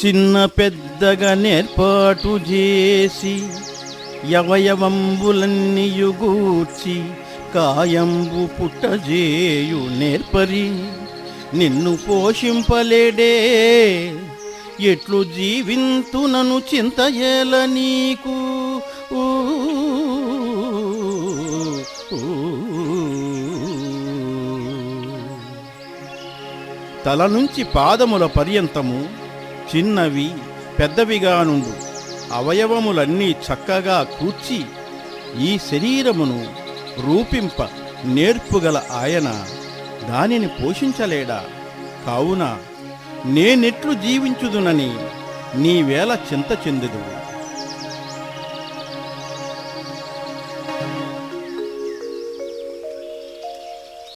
చిన్న పెద్దగా నేర్పాటు చేసి యవయవంబులన్నీయుగూర్చి కాయంబు పుట్టజేయు నేర్పరి నిన్ను పోషింపలేడే ఎట్లు జీవింతునను చింతయేల నీకు ఊ. తల నుంచి పాదముల పర్యంతము చిన్నవి పెద్దవిగా నుండు అవయవములన్నీ చక్కగా కూర్చి ఈ శరీరమును రూపింప నేర్పుగల ఆయన దానిని పోషించలేడా? కావున నేనెట్లు జీవించుదునని నీవేళ చింత చెందుదువు.